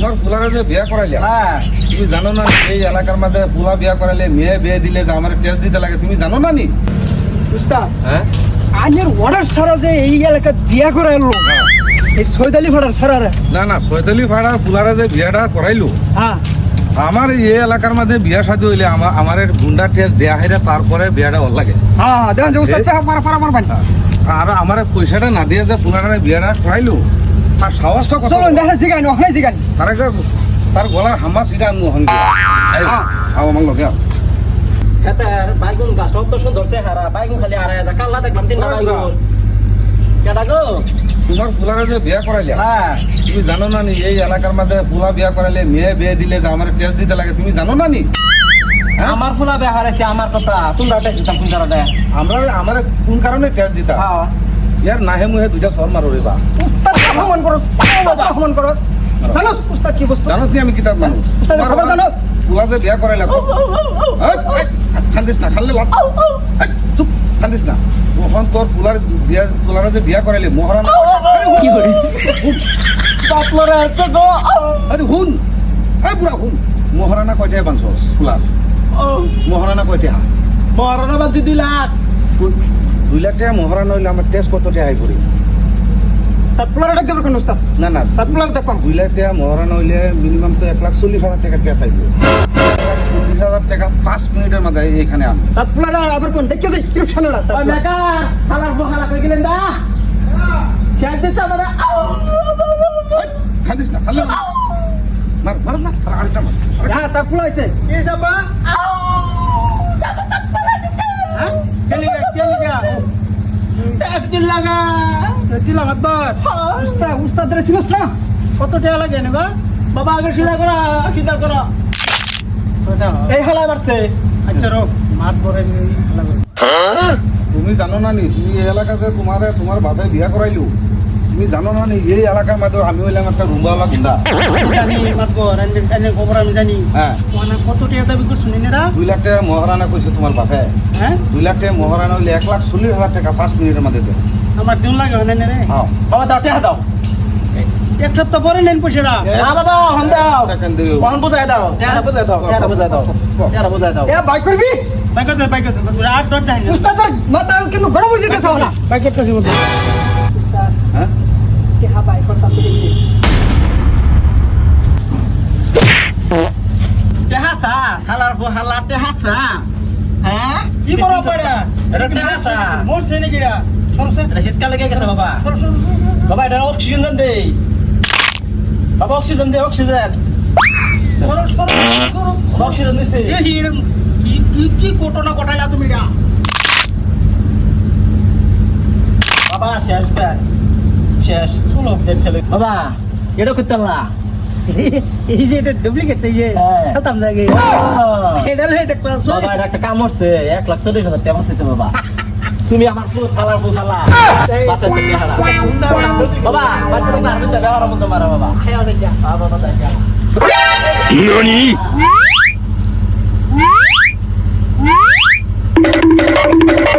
তোমার ফুলারে যে বিয়া করাইলে হ্যাঁ। তুমি জানো না এই এলাকার মধ্যে ফুলা বিয়া করাইলে মেয়ে বিয়ে দিলে যে আমার টেস্ট দিতে লাগে তুমি জানো না নি? উস্তাদ হ্যাঁ? আজের অর্ডার ছাড়া যে এই এলাকাত বিয়া করে আনলো এই সৈদালি ভাড়ার ছাড়ারে না না সৈতালি ভাড়ার ফুলারে যে বিয়াটা করাইলো হ্যাঁ। আমার এই এলাকার মধ্যে বিয়া শাদী হইলে আমার আমার গুন্ডা টেস্ট দেয়া হইলে তারপরে বিয়াটা ভালো লাগে। হ্যাঁ দেখেন যে উস্তাদ এই- সাহেব মারা পারা মারবেন আর আমার পয়সাটা না দিয়ে যে ফুলারে বিয়াটা করাইলো তার সাহসটা কত চলুন দেখেন জিগান ওখানে জিগান তার একটা তার গলার সিটা হন হ্যাঁ। আও আমার লগে আও। খেতার বাইগুন গাছ অত সুন্দর চেহারা। বাইগুন খালি আর এটা কাল্লা দেখলাম তিনটা ওই বাইগুন। কেডা গো তোমার ফুলারে যে বিয়া করাইলে হ্যাঁ। তুমি জানো না নি এই এলাকার মধ্যে ফুলা বিয়া করাইলে মেয়ে বিয়ে দিলে যে আমার টেস্ট দিতে লাগে তুমি জানো না নি? হ্যাঁ? আমার ফুলা বেহার আছে আমার কথা। তোমরা দিতাম কোন জায়গাটা আমরা আমার কোন কারণে টেস্ট দিতা? হ্যাঁ। ইয়ার নাহে মুহে দুইটা সর মারো রে বা। উস্তাদ অপমান করো উস্তাদ অপমান করো। জানোস উস্তাদ কি বস্তু? জানোস নি আমি কিতাব মানুষ উস্তাদের খবর জানোস? যে বিয়া করাইলে খান্দিস না খাললে লাগ। এই, চুপ খান্দিস না। ওখান তোর ফুলার বিয়া ফুলারা যে বিয়া করাইলে মহারানা কি করে বাপরে আছে গো। আরে হুন। এই বুড়া হুন। মহারানা কয়টায় বানছস ফুলার মহারানা কয়টা মরনা বাজি দুই লাখ। দুই লাখ টাকা মহারানা হইলে আমার টেস্ট কত টাকা করি। তার প্লার ডাক দেবে কেন উস্তাদ না না। তার প্লার দেখবাম দুই লাখ টাকা মহারানা হইলে মিনিমাম তো এক লাখ চল্লিশ হাজার টাকা টাকা চাইবে চল্লিশ হাজার টাকা পাঁচ মিনিটের মধ্যে এইখানে আন। তার প্লার আবার কোন? দেখে যাই মেকা বহালা কই গেলেন দা? খেয়াল দিতে আমার। খাদিস না খালে মার মার না আর আরেকটা মার। হ্যাঁ আছে। কি হ্যাঁ? একদিন লাগা। কি লাগাত বার উস্তাদ উস্তাদ রে চিনস না? কত টাকা লাগে নেবা বাবা আগে সিধা করা সিধা করা এই হালা বাড়ছে আচ্ছা রো মাত পরে তুমি জানো না নি তুমি এই এলাকাতে তোমার তোমার বাপে বিয়া করাইলো তুমি জানো না নি এই এলাকার মধ্যে আমি হইলাম একটা রুম্বাওয়ালা গুন্ডা জানি মাত গো রান্ডি রান্ডি খবর আমি জানি। হ্যাঁ কত টাকা দাবি করছ নেরা দুই লাখ টাকা মহারানা কইছে তোমার বাপে। হ্যাঁ দুই লাখ টাকা মহারানা হইলে এক লাখ চল্লিশ হাজার টাকা পাঁচ মিনিটের মধ্যে দেবে আমার দিন লাগে হয় না রে। হ্যাঁ। বাবা দাও টাকা দাও। এক সপ্তাহ পরে নেন পয়সাটা. হ্যাঁ বাবা হন দাও। কখন বুঝাই দাও। টাকা বুঝাই দাও। টাকা বুঝাই দাও। টাকা বুঝাই দাও। এ বাই করবি? বাইক দে বাইক দে আট দশ যাই না উস্তাদ মাথা কিন্তু গরম হয়ে যেতেছে না বাইক করতেছি মধ্যে উস্তাদ হ্যাঁ? কে হা বাই করতাছে দেখছি। টেহাসা সালার ফো হালা টেহাসা হ্যাঁ? কি করো পড়া এটা? টেহাসা মোর সেনে গিরা এটা হিসকা লেগে গেছে বাবা। বাবা এটা অক্সিজেন দেন দে বাবা অক্সিজেন দে অক্সিজেন অক্সিজেন দিছে। কি কি ঘটনা ঘটাইলা তুমি এটা? বাবা শেষ শেষ। শুনো বাবা এটা করতে এই যে এটা ডুপ্লিকেট এই যে হ্যাঁ। এটা বাবা একটা কাম হচ্ছে এক লাখ চল্লিশ হাজার টাকা বাবা। তুমি আমার পুরো থালার বোঝালা বাচ্চা ছেলে বাবা বাচ্চা দেখলে আরবিতে ব্যবহার মতো মারা বাবা। হ্যাঁ অনেক আ বাবা তাই 何